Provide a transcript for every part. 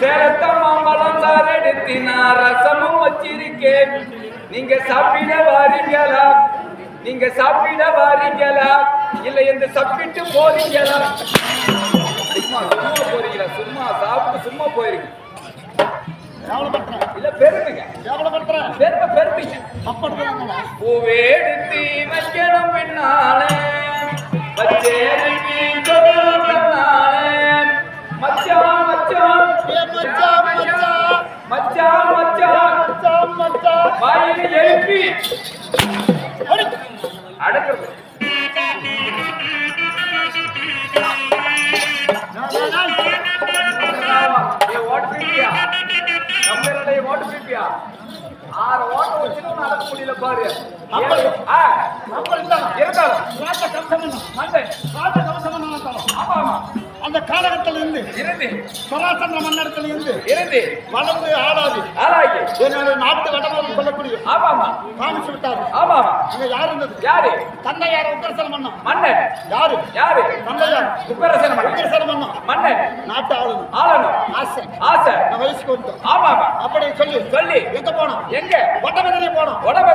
சேலத்த மாம்பழம் சார் எடுத்து நான் ரசமும் வச்சிருக்கேன். நீங்க சாப்பிட வாரீங்களா? நீங்க சாப்பிட வாரீங்களா? இல்ல இந்த சாப்பிட்டு போறீங்களா? சும்மா சும்மா போறீங்களா? சும்மா சாப்பிட்டு சும்மா போயிருங்க. இல்ல பெருமைங்க. பெருமை பெருமைங்க பூவேடுத்தி வைக்கணும் பின்னாலே. வாயில் எழுப்பி. அடி. அடக்கிறது ஓட்டு பிடிப்பியா? ஆறு ஓட்ட வச்சுட்டு நடக்க முடியல பாரு. அந்த காலகட்டத்தில் இருந்து. சுராசந்திர மன்னடத்தில் இருந்து. வளர்ந்து ஆளாது ஆளாகி. என்னுடைய நாட்டு வடமரம் சொல்லக்கூடிய ஆமா ஆமா காமிச்சு விட்டாரு ஆமா அங்க யார் இருந்தது? யாரு? தந்தையார் உத்தரசன மன்னம் மன்னன். யாரு? யாரு? தந்தையார். உப்பரசன் மன்னன். உத்தரசன மன்னம் மன்னன். நாட்டு ஆளுநர். ஆளணும் ஆசை. ஆசை. நான் வயசுக்கு வந்துட்டோம். ஆமா ஆமா அப்படி சொல்லி சொல்லி. எங்க போனோம்? எங்க? வட்டமதிலே போனோம். உடம்பு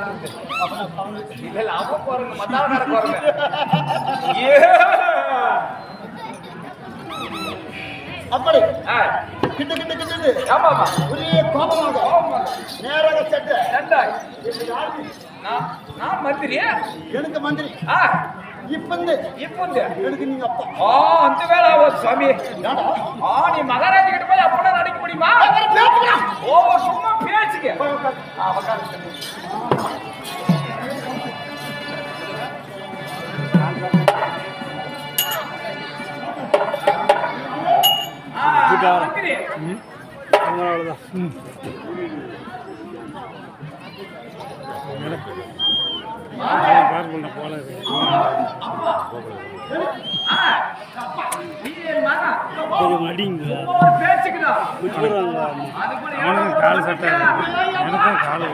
தான் இருக்கு இல்ல இல்ல அவன் குரங்கு மத்தாவனார குரங்கு ஏ அப்படி. கிட்டு கிட்டு கிட்டு ஆமா ஆமா ஒரே கோபமாக. நேராக சட்டை நான் மந்திரியா? எனக்கு மந்திரி. ஆ. இப்போ இந்த எனக்கு நீங்க அப்பா. ஆ அந்த வேலை ஆகும் சாமி. ஏன்டா? ஆ நீ மகாராஜா கிட்ட போய் அப்பனா நடிக்க முடியுமா. ஓ சும்மா உட்காரு. ஆ, அடிங்க ஒரு அதுக்கு ஒரு அவனுக்கு கால் சட்டை எனக்கும் கால்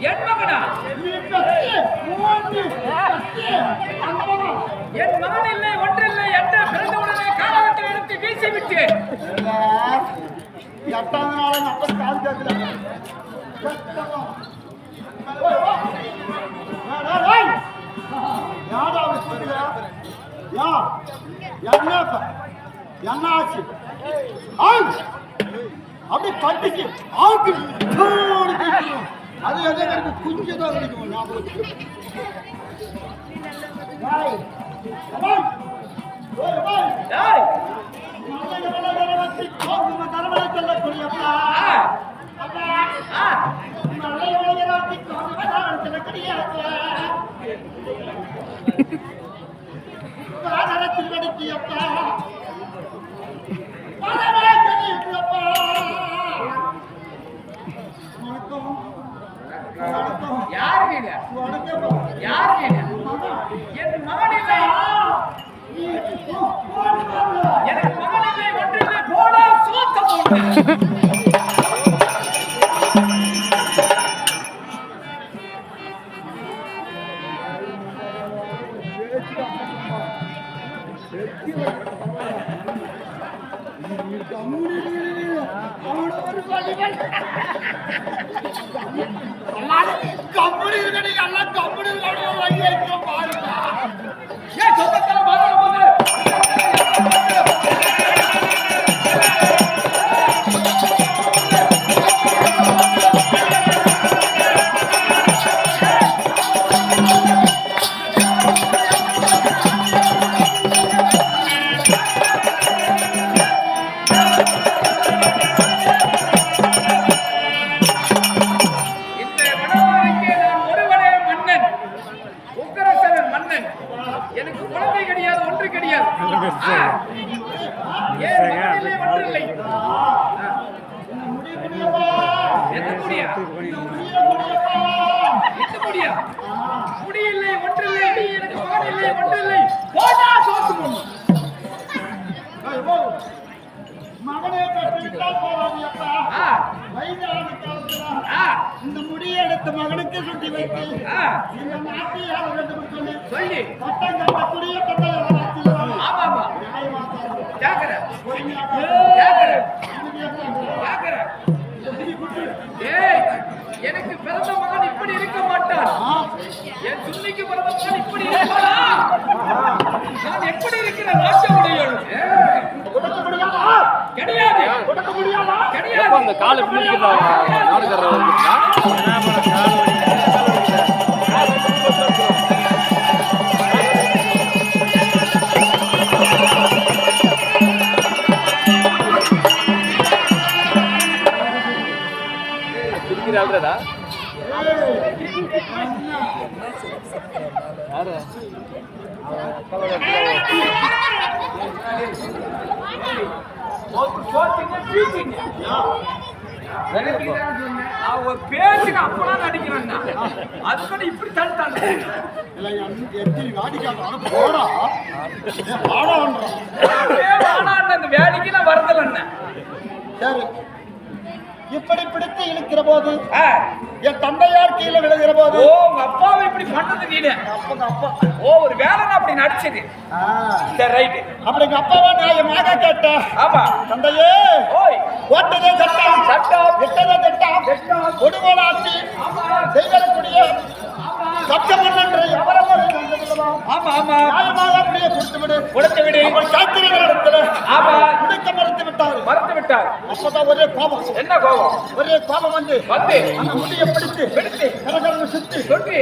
என் மகனா என் மகன் இல்லை ஒன்றில்லை என்று பிறந்தவுடனே காலகட்டத்தில் எடுத்து வீசி விட்டேன் எட்டாவது நாள் அப்படி கால் என்ன ஆச்சு அப்படி கட்டிச்சு ஆவுக்கு அது எதை கிடைக்கும் குஞ்சு. தான் கிடைக்கும் ஞாபகம் யார் நீங்க என் மகன் இல்லை எனக்கு மகன் இல்லை ஒன்றில்லை போடா சோத்த போட்டு கம்பெனி இருக்கடி எல்லாம் கம்பெனி பாருங்க ஏன் சொந்தத்தில் எந்த முடியா எந்த முடியா முடியில்லை ஒன்றில்லை நீ எனக்கு மகன் இல்லை ஒன்றில்லை. போடா சோத்து மகனே கட்டிட்டா போறாதியப்பா ஆ. வயதான காலத்துல இந்த முடியை எடுத்து மகனுக்கு சுட்டி வைத்து இந்த நாட்டை யார வேண்டும் சொல்லி சொல்லி. பட்டம் கட்டக்கூடிய கட்டளை வளர்ச்சியில் ஆமா ஏய் எனக்கு பிறந்த மகன் இப்படி இருக்க மாட்டான். என் சுன்னிக்கு பிறந்த மகன் இப்படி இருப்பானா? நான் எப்படி இருக்கிறேன்? ராஜ முடியாதா கிடையாது. கிடையாது அந்த காலை பிடிக்கிறதா நாடுகாரர் ஒரு நான் பேச்சுக்கு அப்பதான் நடிக்கிறேன் இப்படி தள்ளிட்டாங்க இல்லை அந்த வேலைக்கு நான் வரதில்லை என்ன சரி இப்படி பிடித்து இழுக்கிற போது என் தந்தையார் கீழே விழுகிற போது ஓ உங்க அப்பாவை இப்படி பண்ணது நீனு. அப்பங்க அப்பா. ஓ ஒரு வேலை நான் அப்படி நடிச்சது. சரி ரைட்டு அப்படி எங்க அப்பாவா நியாயமாக கேட்டேன். ஆமா. தந்தையே ஓய். ஓட்டதே சட்டம். சட்டம். எட்டதே திட்டம். கொடுங்கோல ஆட்சி. ஆமா. செய்வதற்குரிய சட்டம் என்று எவரவர் ஆமா ஆமா. நியாயமாக அப்படியே கொடுத்து விடு கொடுத்து விடு விட்டார் அப்பதான் ஒரே கோபம். என்ன கோபம்? ஒரே கோபம் வந்து வந்து அந்த முடியை பிடித்து பிடித்து கரகரன்னு சுத்தி சொல்லி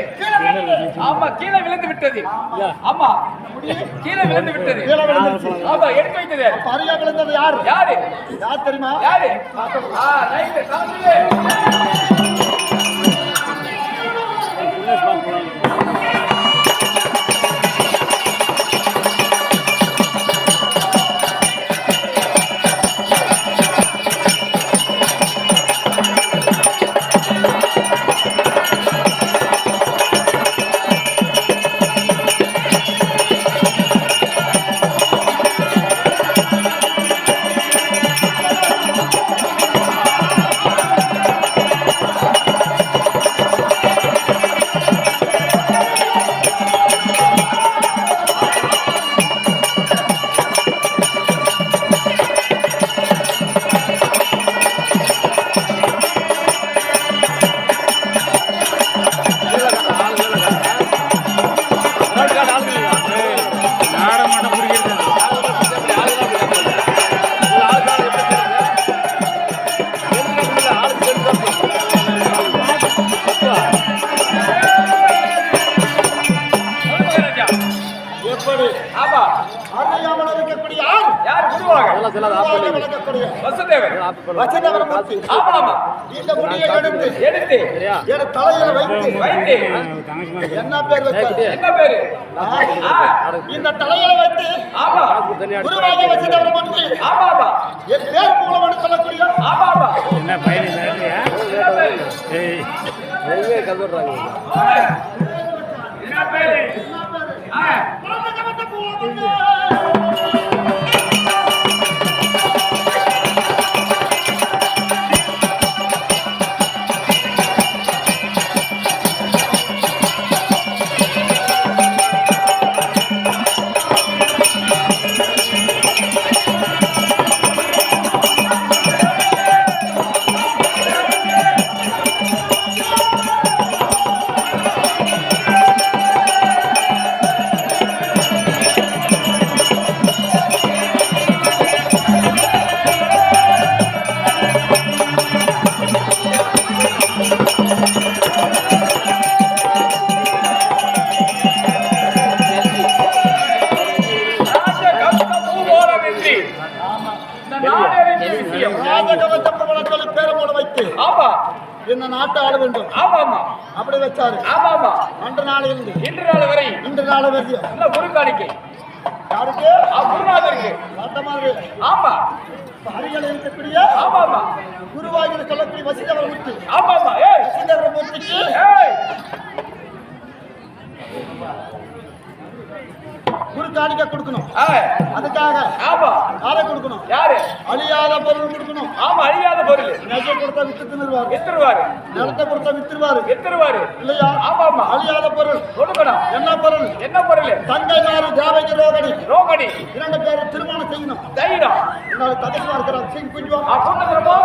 ஆமா கீழே விழுந்து விட்டது. ஆமா. கீழே விழுந்து விட்டது. ஆமா எடுத்து வைத்தது. அறியா விழுந்தது யாரு? யாரு? யார் தெரியுமா? யாரு? ஆ வசுதேவர் ஆப் பண்ணு வச்சதவரமூர்த்தி ஆமா ஆமா இந்த முடியை எடுத்து எடுத்து. என் தலையில வைத்து. என்ன பேர் வச்சாரு என்ன பேரு? ஆ, இந்த தலையில வைத்து. ஆமா. குருவாக என் பேர் மூலம்னு சொல்லக்கூடிய? ஆமா ஆமா. என்ன பையன் இல்லையா? என்ன பேரு? ஏய். எங்கே கல்விடுறாங்க என்ன பேரு? ஆ, நாட்டை ஆள வேண்டும். ஆமா ஆமா அப்படி வச்சாரு. ஆமா ஆமா அன்று நாளிலிருந்து இன்று. நாள் வரை. இன்று நாள் வரையும் நல்ல குரு காணிக்கை யாருக்கு? குருநாதருக்கு அந்த மாதிரி. ஆமா. அருகில் இருக்கக்கூடிய ஆமா ஆமா குருவாகிற சொல்லக்கூடிய வசிதவர முத்து ஆமா ஆமா ஏய். வசிதவர மூர்த்திக்கு ஏய். காணிக்க கொடுக்கணும். அதுக்காக ஆமா. யாரை கொடுக்கணும். யாரு? அழியாத பொருள் கொடுக்கணும். ஆமா அழியாத பொருள். நகை கொடுத்தா வித்து தின்னுருவாரு எத்திருவாரு நிலத்தை கொடுத்தா வித்துருவாரு. எத்திருவாரு இல்லையா? ஆமா ஆமா. அழியாத பொருள். கொடுக்கணும். என்ன பொருள்? என்ன பொருள்? தங்கை மாறு தேவகி ரோகணி. ரோகணி. இரண்டு பேரும் திருமணம் செய்யணும். தைரம் என்னால தகவல் இருக்கிறார் சிங் குஞ்சுவா வரப்போ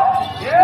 ஏ